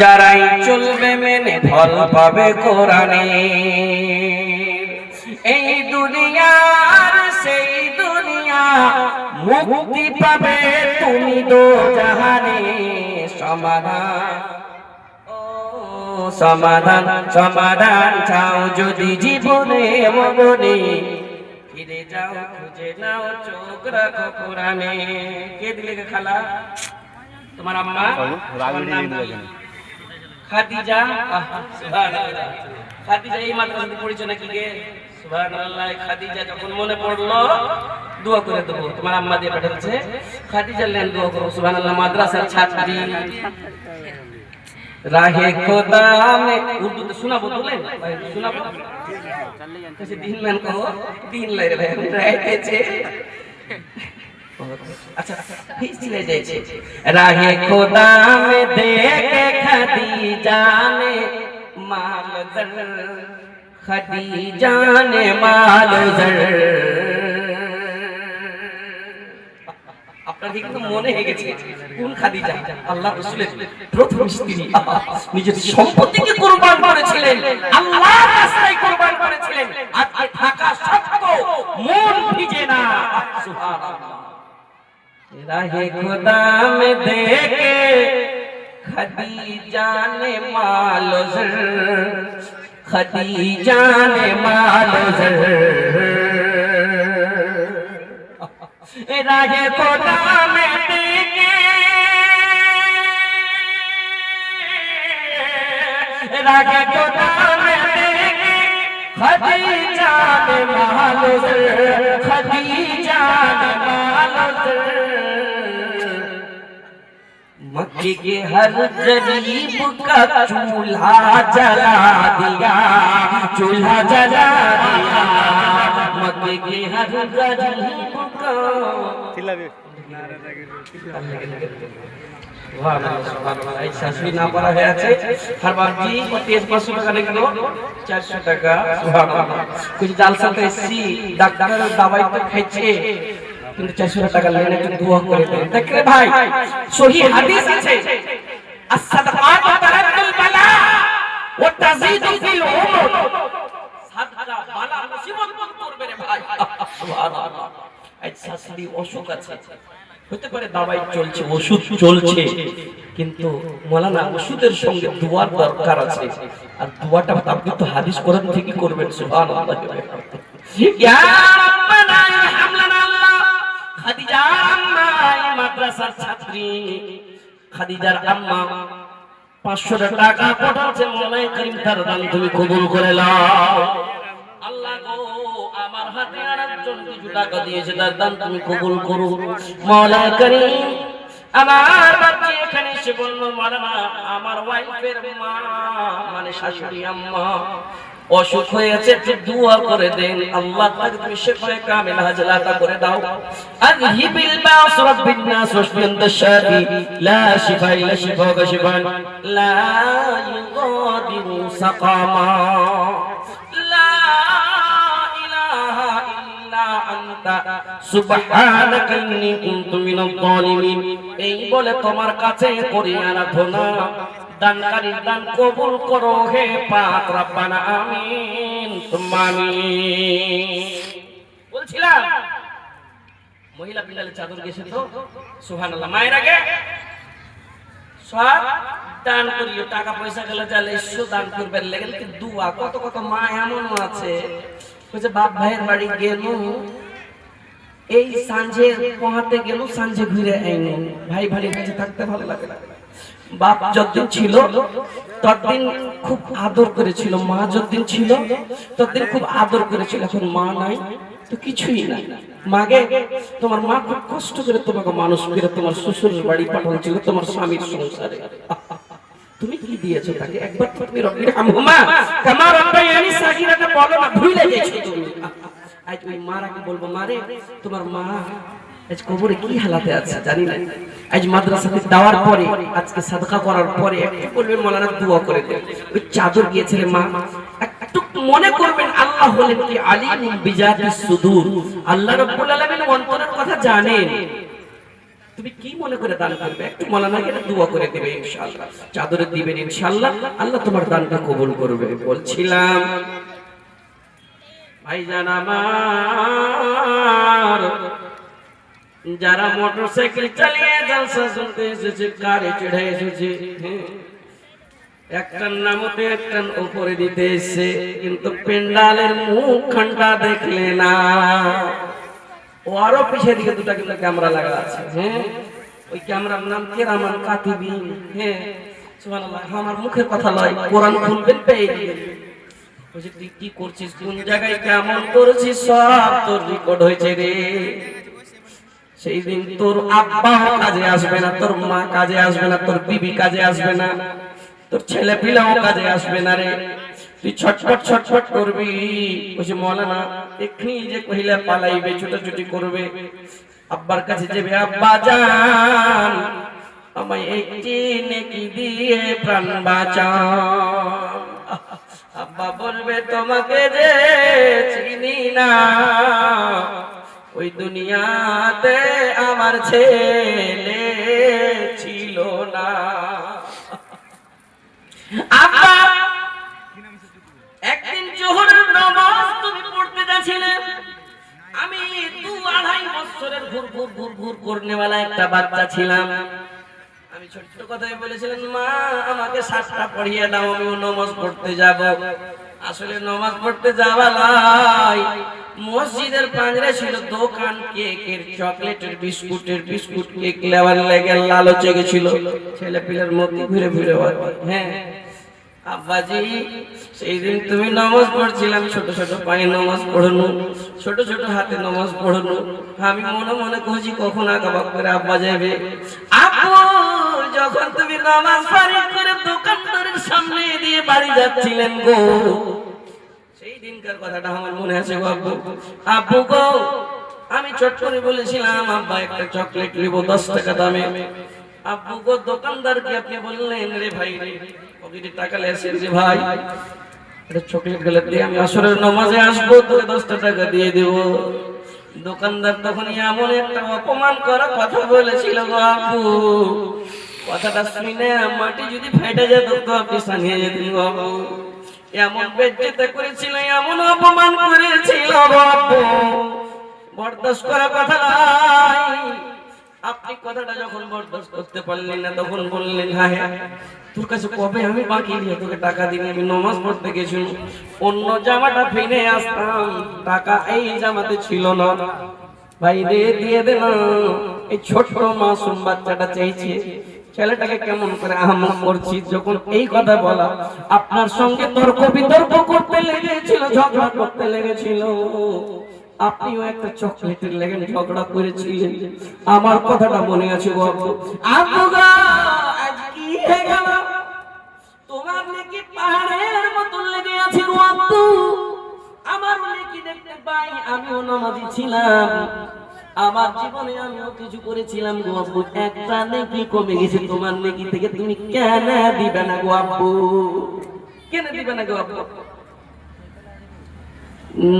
যারাই চলবে মেনে ফল পাবে কোরআনে। এই দুনিয়ার সেই দুনিয়া মুক্তি পাবে তুমি দো জাহানে। সমাধান ও সমাধান সমাধান চাও যদি জীবনে মনে ফিরে যাও খুঁজে নাও চোখ রাখো কোরআনে। কে দিলে খালা? তোমার আম্মা? কি? খাদিজা সুবহানাল্লাহ খাদিজা এই মাদ্রাসাতে পড়েছে নাকি গে সুবহানাল্লাহ খাদিজা যখন মনে পড়ল দোয়া করে দেবো তোমার আম্মা দিয়ে পাঠাচ্ছে খাদিজা লেন দোয়া করো সুবহানাল্লাহ মাদ্রাসার ছাত্রী রাহে খোদা মে উর্দুতে শোনাবো বলেন ভাই শোনাবো দিন ম্যান কো দিন লাইরে ভাই রাইতেছে हैं रहते छे अच्छा फिर चले जाए छे राहे खुदा में देखे खदीजा ने माल दर खदीजा ने माल दर আপনার কি কিন্তু মনে হয়ে গেছে কোন খাদিজা আল্লাহ রাসূলের প্রথম স্ত্রী নিজের সম্পত্তিকে কুরবান করেছিলেন আল্লাহর রাস্তায় কুরবান করেছিলেন আজকে থাকা সত্ত্বেও মন ভিজে না সুবহানাল্লাহ راہ خدا میں دیکھے، خدیجہ نے مال و زر خدیجہ نے مال و زر راہ خدا میں دیکھے۔ راہ خدا مکی کے ہر غریب کا چولہا جلا دیا، چولہا جلا دیا۔ مکی کے ہر غریب کا শাশুড়ি না পড়া হয়ে আছে আর বাবজি তেজ পাঁচশো টাকা লিখলো চারশো টাকা কিছু জালসাতে এসছি ডাক্তারের দাবাই তো খাইছে কিন্তু চারশো টাকা লেন একটু দোয়া করে দেন দেখলে ভাই সহি হাদিস আছে as-sadaqat taraddul bala wa tazidu fil umur সাদকা বালা মুসিবত দূর করবে রে ভাই সুবহানাল্লাহ আজ শাশুড়ি অসুখ আছে হতে পারে দাবাই চলছে ওষুধ চলছে কিন্তু মৌলানা ওষুধের সঙ্গে দুয়ার দরকার আছে। আর দুয়াটা আপনি তো হাদিস কোরআন থেকে করবেন সুবহানাল্লাহ। ইয়া রাব্বানা ইরহামলানা আল্লাহ খাদিজা আম্মা মাদ্রাসার ছাত্রী। খাদিজার আম্মা টাকা পাঠাচ্ছে মৌলাই করিম তার দান তুমি কবুল করে নাও। আল্লাহ গো আমার হাতে কিছু মানে অসুখ হয়েছে দোয়া করে দেন। আল্লাহ করে দাও। আযহিবিল বাস রাব্বিন নাস ওয়াশফিন দাশাফি লা শিফা লা ইউগাদিরু সাকামা। এই বলে তোমার কাছে করি আরাধনা। দান কবুল করো হে বলছিলাম, মহিলা চাদর গেছে তো? সুবহানাল্লাহ, মায়ের আগে? টাকা পয়সা গেলে যালে ঈশ্বর দান করবে। লেগে কত কত মা এমন আছে। বলছে বাপ ভাইয়ের বাড়ি গেল, এই সাঁঝে পোহাতে গেল, সাঁঝে ঘুরে আইনি। ভাই ভাই কাছে থাকতে ভালো লাগে বাপ যতদিন ছিল, ততদিন খুব আদর করেছিল। মা যতদিন ছিল, ততদিন খুব আদর করেছিল। এখন মা নাই, তো কিছুই নাই। মাগে, তোমার মা খুব কষ্ট করে তোমাকে মানুষ করে তোমার শ্বশুরের বাড়ি পাঠাচ্ছিল, তোমার স্বামীর সংসারে। তুমি কি দিয়েছ তাকে? একবার তো তুমি রব্বির হামহুমা কামা রব্বায়ানি সাগীরাটা বলো না, ভুলে গেছো তুমি। আজ ওই মারাকে বলব? মারে, তোমার মা আজ কবরে কি হালাতে আছে জানি না। আজ মাদ্রাসাতে দেওয়ার পরে, আজকে সাদকা করার পরে একটু বলবেন মৌলানা দোয়া করে দেন। ওই চাদর গিয়েছিল মা, একটু মনে করবেন আল্লাহ হলেন কি আলিম বিজাতি সুদূর। আল্লাহ রাব্বুল আলামিন অন্তরের কথা জানেন। তুমি কি মনে করে দান করবে? একটু মলানাকে দোয়া করে দেবে ইনশাআল্লাহ। চাদরে দিবেন ইনশাআল্লাহ, আল্লাহ তোমার দানটা কবুল করবে। বলছিলাম, ভাইজান আমার, যারা মোটরসাইকেল চালিয়ে জালসা শুনতে এসেছে কারে চড়ে এসেছে। একটার নামতে একটার উপরে দিতে এসে কিন্তু পেন্ডালের মুখ খানটা দেখলে না। ও আরও পিছিয়ে দিকে দুটা কিন্তু ক্যামেরা লাগা আছে। হ্যাঁ? ওই ক্যামেরার নাম কেরামান কাতিবি। হ্যাঁ? সুবহানাল্লাহ আমার মুখে কথা লয়, কোরআন খুলবেন পেয়ে। বলছে তুই কি করছিস? কোন জায়গায় কেমন করেছিস? সব তোর রেকর্ড হয়েছে রে। সেই দিন তোর আব্বা কাজে আসবে না, তোর মা কাজে আসবে না, তোর বিবি কাজে আসবে না, তোর ছেলে পিলাও কাজে আসবে না রে। তুই ছটফট ছটফট করবি। বলছে মৌলানা এক্ষুনি যে কহিলা, পালাইবে, ছুটাছুটি করবে। আব্বার কাছে যাবে, আব্বা যান, আমায় একটি নেকি দিয়ে প্রাণ বাঁচান। আব্বা বলবে, তোমাকে যে চিনি না, ওই দুনিয়াতে আমার ছেলে ছিল না। আব্বা আমি একটা ছিলাম। আমি ছোট্ট মা, আমাকে শ্বাসটা পড়িয়ে পড়তে যাব। আসলে নমাজ পড়তে যাওয়া লাই মসজিদের পাঁজরে ছিল দোকান কেকের, চকলেটের বিস্কুটের বিস্কুট কেক লেবার লেগে লালচে গেছিল। ছেলে পিলের মধ্যে ঘুরে ঘুরে হ্যাঁ আব্বাজি সেই দিন তুমি নামাজ পড়ছিলাম, ছোট ছোট পায়ে নামাজ পড়ানো, ছোট ছোট হাতে নামাজ পড়ানো। আমি মনে মনে খুঁজি কখন আঁকাবাক করে আব্বা যাবে যখন তুমি নামাজ পারি করে দোকানদারের সামনে দিয়ে বাড়ি যাচ্ছিলেন গো। সেই দিনকার কথাটা আমার মনে আছে আব্বু। আব্বু গো, আমি চট করে বলেছিলাম, আব্বা, একটা চকলেট নিব, দশ টাকা দামে। আব্বু গো দোকানদারকে আপনি বললেন রে ভাই? রে পকেটে টাকা লেসেন যে ভাই, এটা চকলেট গেলে দিয়ে আমি আসরের নামাজে আসব, তোকে দশটা টাকা দিয়ে দেব। দোকানদার তখন এমন একটা অপমান করা কথা বলেছিল গো আব্বু কথাটা শুনে মাটি যদি ফেটে যেত তো আপনি সানিয়ে যেতেন গো আব্বু এমন বেজ্জতে করেছিল, এমন অপমান করেছিল গো আব্বু বরদাস্ত করা কথা নাই। আপনি কথাটা যখন বরদাস্ত করতে পারলেন না, তখন বললেন হ্যাঁ হ্যাঁ তোর কাছে কবে আমি বাকি দিয়ে তোকে টাকা আমি নমাজ পড়তে অন্য জামাটা ফিরে আসতাম। টাকা এই জামাতে ছিল না। দিয়ে দে এই ছোট মাসুম বাচ্চাটা চাইছে। ছেলেটাকে কেমন করে আহমদ করছি? যখন এই কথা বলা, আপনার সঙ্গে তর্ক বিতর্ক করতে লেগেছিল, ঝগড়া করতে লেগেছিল। আপনিও একটা চকলেটের লেগে ঝগড়া করেছিলেন। আমার কথাটা মনে আছে আব্বু। আজ কি হয়ে গেল? তোমার নাকি পাহাড়ের লেগে আছে গো আব্বু। আমার নাকি দেখতে পাই, আমিও নামাজি ছিলাম। আমার জীবনে আমিও কিছু করেছিলাম গো আব্বু। একটা নেকি কমে গেছে। তোমার নেকি থেকে তুমি কেন দিবে না গো আব্বু? কেন দিবে না গো আব্বু?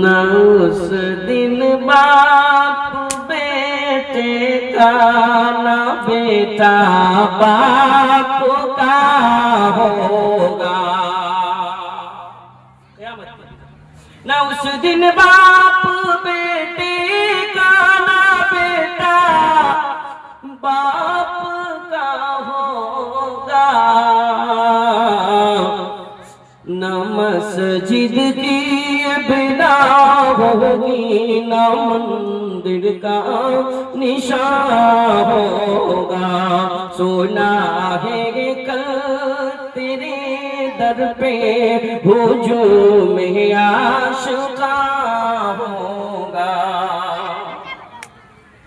नौस दिन बाप बेटे का न बेटा बाप का होगा न उस दिन बाप होगी न मंदिर का निशान होगा सोना है कल तेरे दर पे हुजूम आशुका होगा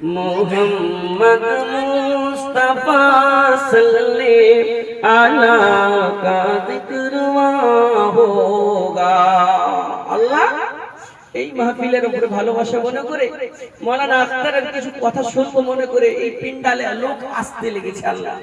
मोहम्मद मुस्तफा सल्ले आला का जिक्र এই মাহফিলের উপরে ভালোবাসা মনে করে মলানা আখতারের কিছু কথা শুনব মনে করে এই পিন্ডালে লোক আসতে লেগেছে আল্লাহ।